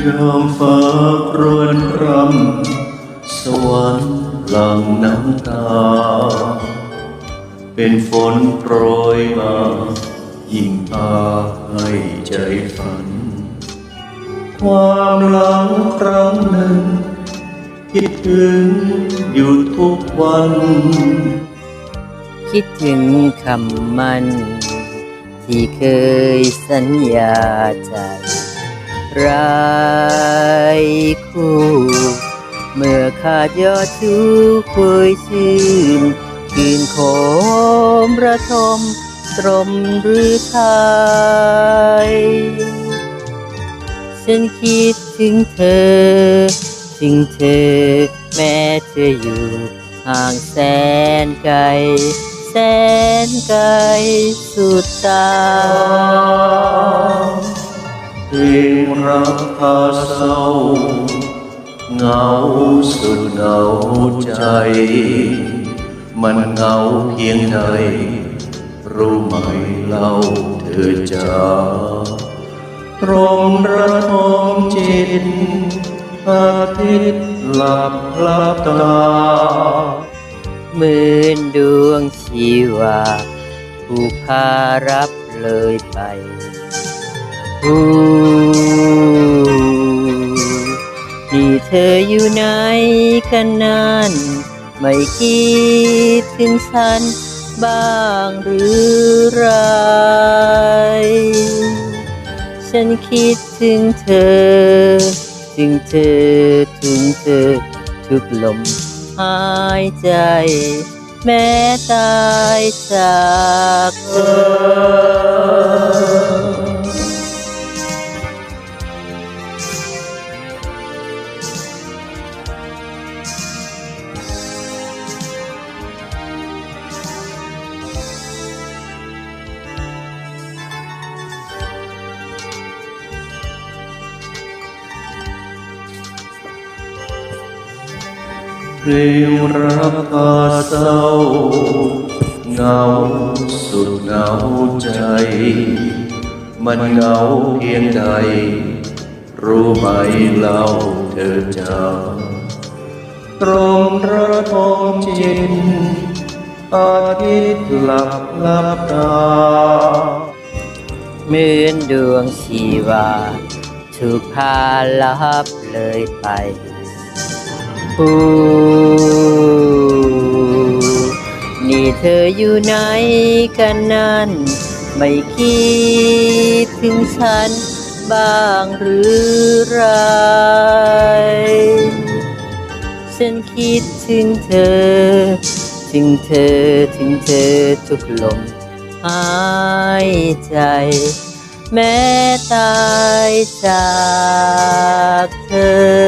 ยามฟ้ารวนรำสวรรค์หลังน้ำตา เป็นฝนโปรยมายิ่งพาให้ใจฝัน ความหลังครั้งหนึ่ง คิดถึงอยู่ทุกวัน คิดถึงคำมัน ที่เคยสัญญาใจ ไรคู่ เมื่อขาดยอดชูคุยชื่นคืนโคมระทมตรมหรือไทยฉันคิดถึงเธอ ถึงเธอแม้เธออยู่ห่างแสนไกล แสนไกลสุดตา เพลงรักพาเศร้าเหงาสุดเหงาใจ มันเหงาเพียงใดรู้ไหมเล่าเธอจ้าตรงระทมจิตอาทิตย์หลับหลับตาเหมือนดวงชีวาผู้พารับเลยไปอู้ ธออยู่ไหนกันนั้นไม่คิดถึงฉันบ้างหรือไร ฉันคิดถึงเธอ ถึงเธอถึงเธอ ทุกลมหายใจ แม้ตายจากเธอ เพลงรักพาเศร้าเหงาสุดเหงาใจ มันเหงาเพียงใด รู้ไหมเล่าเธอจ้าตรงระทมจิตอาทิตย์หลับหลับตาเหมือนดวงชีวาถูกพาลับเลยไป อู้นี่เธออยู่ไหนกันนั้น ไม่คิดถึงฉันบ้างหรือไร ฉันคิดถึงเธอ ถึงเธอถึงเธอทุกลมหายใจ แม้ตายจากเธอ